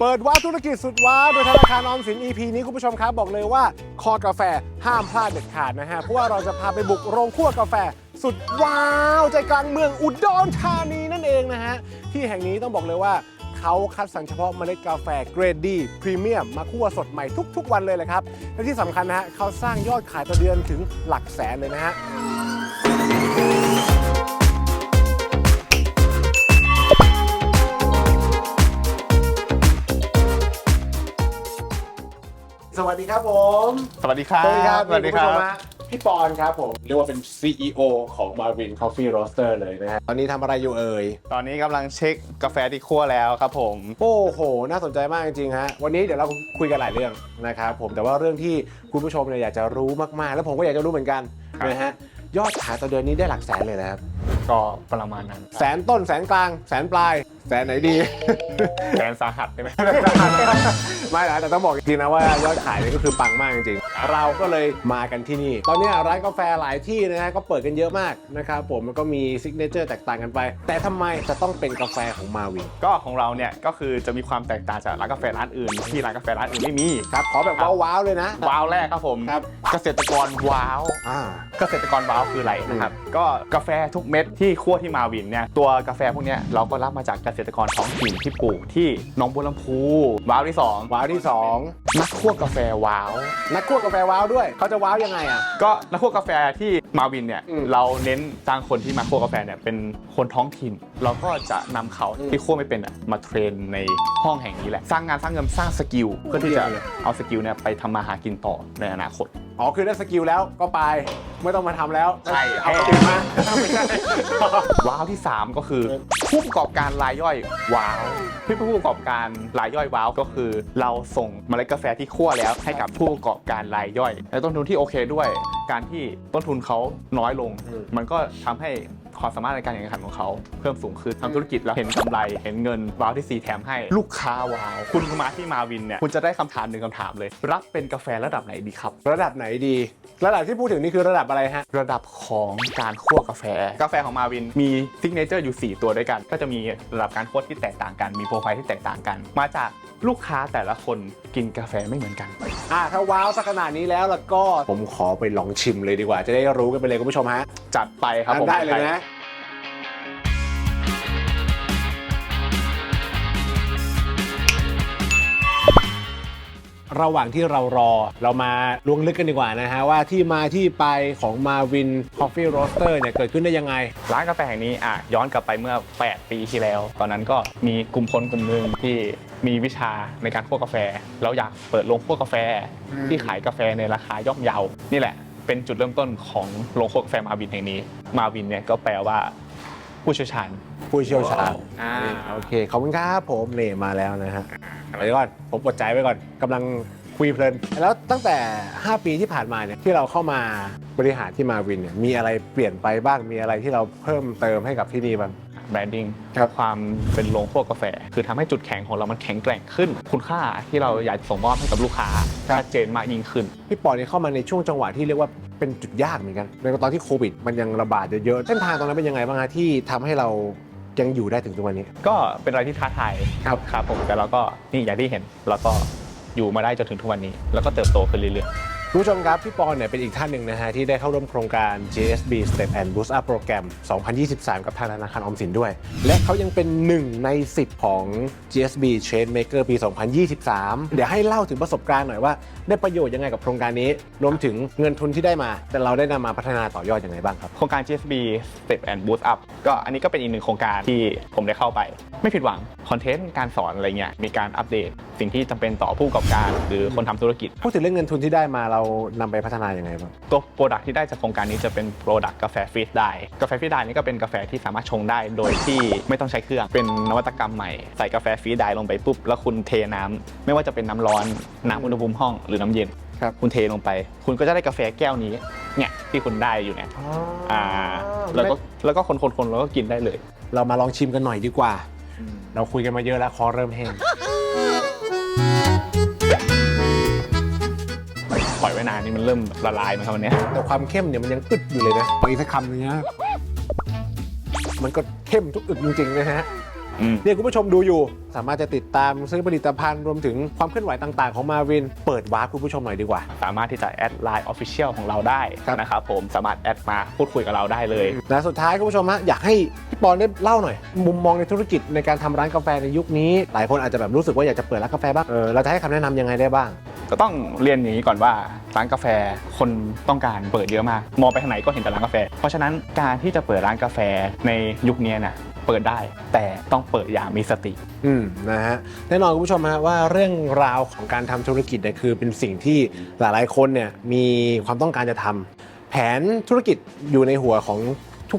เปิดว้าธุรกิจสุดว้าโดยธนาคารออมสิน EP นี้คุณผู้ชมครับบอกเลยว่า คอกาแฟห้ามพลาดเด็ดขาดนะฮะเพราะว่าเราจะพาไปบุกโรงคั่วกาแฟ สุดว้าวใจกลางเมืองอุดรธานีนั่นเองนะฮะที่แห่งนี้ต้องบอกเลยว่าเขาคัดสรรเฉพาะเมล็ดกาแฟเกรดดีพรีเมียมมาคั่วสดใหม่ทุก ๆ วันเลยเลยครับและที่สำคัญนะฮะเขาสร้างยอดขายต่อเดือนถึงหลักแสนเลยนะฮะ สวัสดีครับผม สวัสดีครับสวัสดีครับสวัสดีครับณผู้ชมฮะพี่ปอนครับผม เรียกว่าเป็น CEO ของ Marvin Coffee Roaster เลยนะฮะตอนนี้ทำอะไรอยู่เอ่ย ตอนนี้กำลังเช็คกาแฟที่คั่วแล้วครับผม โอ้โห น่าสนใจมากจริงๆฮะ วันนี้เดี๋ยวเราคุยกันหลายเรื่องนะครับผม แต่ว่าเรื่องที่คุณผู้ชมเนี่ยอยากจะรู้มากๆ แล้วผมก็อยากจะรู้เหมือนกันครับนะฮะ ยอดขายต่อเดือนนี้ได้หลักแสนเลยนะครับ ก็ประมาณนั้น แสนต้นแสนกลาง แสนปลาย แสนไหนดี แสนสาหัสใช่ไหม ไม่นะแต่ต้องบอกจริงๆนะว่ายอดขายนี่ก็คือปังมากจริงๆ เราก็เลยมากันที่นี่ ตอนนี้ร้านกาแฟหลายที่นะฮะก็เปิดกันเยอะมากนะครับผมมันก็มีซิกเนเจอร์แตกต่างกันไป แต่ทำไมจะต้องเป็นกาแฟของมาวินก็ของเราเนี่ยก็คือจะมีความแตกต่างจากร้านกาแฟร้านอื่น ที่ร้านกาแฟร้านอื่นไม่มีครับขอแบบว้าวๆเลยนะ ว้าวแรกครับผมครับ เกษตรกรว้าว อ่า เกษตรกรว้าวคืออะไรนะครับ ก็กาแฟทุกเม็ดที่คั่วที่มาวินเนี่ยตัวกาแฟพวกนี้เราก็รับมาจากเกษตรกรท้องถิ่นที่ปลูกที่หนองบัวลำพูว้าวที่สองว้าวที่สอง นักคั่วกาแฟว้าว นักคั่วกาแฟว้าวด้วย เขาจะว้าวยังไงอะ ก็นักคั่วกาแฟที่มาวินเนี่ย อืมเราเน้นจ้างคนที่มาคั่วกาแฟเนี่ยเป็นคนท้องถิ่น เราก็จะนำเขาอืมที่คั่วไม่เป็นอะมาเทรนในห้องแห่งนี้แหละ สร้างงานสร้างเงินสร้างสกิลเพื่อที่จะเยี่ยมเลย เอาสกิลเนี่ยไปทำมาหากินต่อในอนาคต อ๋อ คือได้สกิลแล้วก็ไป ไม่ต้องมาทำแล้วใช่ เอาสกิลมาไม่ใช่ว้าวที่ 3 ก็คือผู้ประกอบการรายย่อยว้าวพี่ผู้ประกอบการรายย่อยว้าวก็คือ เราส่งเมล็ดกาแฟที่คั่วแล้วให้กับผู้ประกอบการรายย่อย และต้นทุนที่โอเคด้วย การที่ต้นทุนเขาน้อยลงอืมมันก็ทำให้ ความสามารถในการแข่งขันของเขาเพิ่มสูงขึ้นทำธุรกิจแล้วเห็นกำไรเห็นเงินว้าวที่4แถมให้ลูกค้าว้าว คุณมาที่มาวินเนี่ยคุณจะได้คำถามหนึ่งคำถามเลย รับเป็นกาแฟระดับไหนดีครับ ระดับไหนดี ระดับที่พูดถึงนี่คือระดับอะไรฮะระดับของการคั่วกาแฟ กาแฟของมาวินมีซิกเนเจอร์อยู่ 4 ตัวด้วยกัน ก็จะมีระดับการคั่วที่แตกต่างกันมีโปรไฟล์ที่แตกต่างกัน มาจากลูกค้าแต่ละคนกินกาแฟไม่เหมือนกันอ่าถ้าว้าวสักขนาดนี้แล้วแล้วก็ผมขอไปลองชิมเลยดีกว่าจะได้รู้กันไปเลยคุณผู้ชมฮะจัดไปครับผมได้เลยนะ ระหว่างที่เรารอ เรามาลวงลึกกันดีกว่านะฮะ ว่าที่มาที่ไปของ Marvin Coffee Roaster เนี่ยเกิดขึ้นได้ยังไง ร้านกาแฟแห่งนี้อะย้อนกลับไปเมื่อ 8 ปีที่แล้ว ตอนนั้นก็มีกลุ่มคนกลุ่มหนึ่งที่มีวิชาในการคั่วกาแฟ เราอยากเปิดโรงคั่วกาแฟอืมที่ขายกาแฟในราคาย่อมเยา นี่แหละ เป็นจุดเริ่มต้นของโรงคั่วกาแฟมาวินแห่งนี้ มาวินเนี่ยก็แปลว่าผู้เชี่ยวชาญผู้เชี่ยวชาญอ่าโอเคขอบคุณครับผมเน่มาแล้วนะฮะ ไปก่อน ผมอดใจไว้ก่อนกำลังคุยเพลิน แล้วตั้งแต่ 5 ปีที่ผ่านมาเนี่ยที่เราเข้ามาบริหารที่มาวินเนี่ยมีอะไรเปลี่ยนไปบ้างมีอะไรที่เราเพิ่มเติมให้กับที่นี่บ้าง แบรนดิ้งครับความเป็นโรงคั่วกาแฟ คือทำให้จุดแข็งของเรามันแข็งแกร่งขึ้น คุณค่าที่เราอยากส่งมอบให้กับลูกค้าชัดเจนมากยิ่งขึ้น พี่ปอเนี่ยเข้ามาในช่วงจังหวะที่เรียกว่าเป็นจุดยากเหมือนกันในตอนที่โควิด มันยังระบาดเยอะๆเส้นทางตรงนั้นเป็นยังไงบ้างฮะที่ทำให้เรา ยังอยู่ได้ถึงทุกวันนี้ ก็เป็นอะไรที่ท้าทายครับครับผมแต่เราก็นี่อย่างที่เห็นเราก็อยู่มาได้จนถึงทุกวันนี้ แล้วก็เติบโตขึ้นเรื่อย คุณผู้ชมครับ พี่ปอนเนี่ยเป็นอีกท่านหนึ่งนะฮะ ที่ได้เข้าร่วมโครงการ JSB Step and Boost Up Program 2023 กับทางธนาคารออมสินด้วย และเขายังเป็นหนึ่งใน 10 ของ GSB Change Maker ปี 2023 เดี๋ยวให้เล่าถึงประสบการณ์หน่อยว่า ได้ประโยชน์ยังไงกับโครงการนี้ รวมถึงเงินทุนที่ได้มา แต่เราได้นำมาพัฒนาต่อยอดยังไงบ้างครับ โครงการ GSB Step and Boost Up ก็อันนี้ก็เป็นอีกหนึ่งโครงการที่ผมได้เข้าไป ไม่ผิดหวังคอนเทนต์การสอนอะไรเงี้ยมีการอัปเดตสิ่งที่จำเป็นต่อผู้ประกอบการ หรือคนทำธุรกิจ พูดถึงเรื่องเงินทุนที่ได้มาเรานำไปพัฒนายังไงบ้าง ตัวโปรดักที่ได้จากโครงการนี้จะเป็นโปรดักกาแฟฟรีดได้กาแฟฟรีดได้นี่ก็เป็นกาแฟที่สามารถชงได้โดยที่ไม่ต้องใช้เครื่องเป็นนวัตกรรมใหม่ ใส่กาแฟฟรีดได้ลงไปปุ๊บ แล้วคุณเทน้ำไม่ว่าจะเป็นน้ำร้อน น้ำอุณหภูมิห้องหรือน้ำเย็นครับ คุณเทลงไป คุณก็จะได้กาแฟแก้วนี้เนี่ยที่คุณได้อยู่เนี่ยอ่าแล้วก็แล้วก็คนๆๆแล้วก็กินได้เลย เรามาลองชิมกันหน่อยดีกว่า เราคุยกันมาเยอะแล้วคอเริ่มแห้ง ไว้นานนี่มันเริ่มละลายมาครับวันเนี้ยแต่ความเข้มเนี่ยมันยังอึดอยู่เลยนะอีกสักคำหนึงนะมันก็เข้มทุกอึดจริงๆนะฮะ อืม เนี่ยคุณผู้ชมดูอยู่ สามารถจะติดตามซื้อผลิตภัณฑ์รวมถึงความเคลื่อนไหวต่าง ๆ ของมาวิน เปิดวาร์ปคุณผู้ชมหน่อยดีกว่า สามารถที่จะแอดไลน์ออฟฟิเชียลของเราได้ครับ นะครับผมสามารถแอดมาพูดคุยกับเราได้เลยและสุดท้ายคุณผู้ชมฮะอยากให้พี่ปอนได้เล่าหน่อย มุมมองในธุรกิจในการทำร้านกาแฟในยุคนี้ หลายคนอาจจะแบบรู้สึกว่าอยากจะเปิดร้านกาแฟบ้างเออเราจะให้คำแนะนำยังไงได้บ้าง ก็ต้องเรียนอย่างนี้ก่อนว่าร้านกาแฟคนต้องการเปิดเยอะมาก มองไปทางไหนก็เห็นแต่ร้านกาแฟ เพราะฉะนั้นการที่จะเปิดร้านกาแฟในยุคนี้นะเปิดได้แต่ต้องเปิดอย่างมีสติ อืมนะฮะแน่นอนคุณผู้ชมฮะว่าเรื่องราวของการทำธุรกิจเนี่ยคือเป็นสิ่งที่หลายๆคนเนี่ยมีความต้องการจะทำแผนธุรกิจอยู่ในหัวของ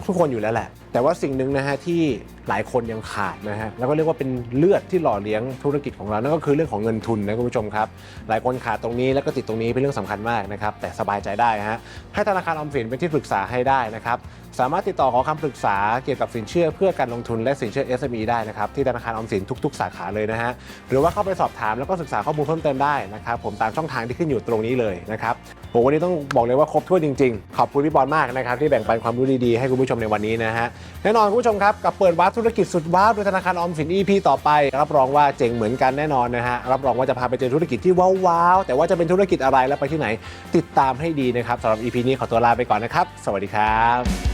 ทุกๆคนอยู่แล้วแหละ แต่ว่าสิ่งหนึ่งนะฮะที่ หลายคนยังขาดนะฮะแล้วก็เรียกว่าเป็นเลือดที่หล่อเลี้ยงธุรกิจของเรานั่นก็คือเรื่องของเงินทุนนะคุณผู้ชมครับหลายคนขาดตรงนี้แล้วก็ติดตรงนี้เป็นเรื่องสำคัญมากนะครับแต่สบายใจได้ฮะให้ธนาคารออมสินเป็นที่ปรึกษาให้ได้นะครับสามารถติดต่อขอคำปรึกษาเกี่ยวกับสินเชื่อเพื่อการลงทุนและสินเชื่อ SME ได้นะครับที่ธนาคารออมสินทุก ๆ สาขาเลยนะฮะหรือว่าเข้าไปสอบถามแล้วก็ศึกษาข้อมูลเพิ่มเติมได้นะครับผมตามช่องทางที่ขึ้นอยู่ตรงนี้เลยนะครับผมวันนี้ต้องบอกเลยว่าครบถ้วนจริง ๆ ขอบคุณพี่บอลมากนะครับที่แบ่งปันความรู้ดีๆให้คุณผู้ชมในวันนี้นะฮะแน่นอนคุณผู้ชมครับกับเปิดวาร์ปธุรกิจสุดว้าวโดยธนาคารออมสิน EP ต่อไป รับรองว่าเจ๋งเหมือนกันแน่นอนนะฮะ รับรองว่าจะพาไปเจอธุรกิจที่ว้าวๆแต่ว่าจะเป็นธุรกิจอะไรและไปที่ไหน ติดตามให้ดีนะครับสำหรับ EP นี้ขอตัวลาไปก่อนนะครับ สวัสดีครับ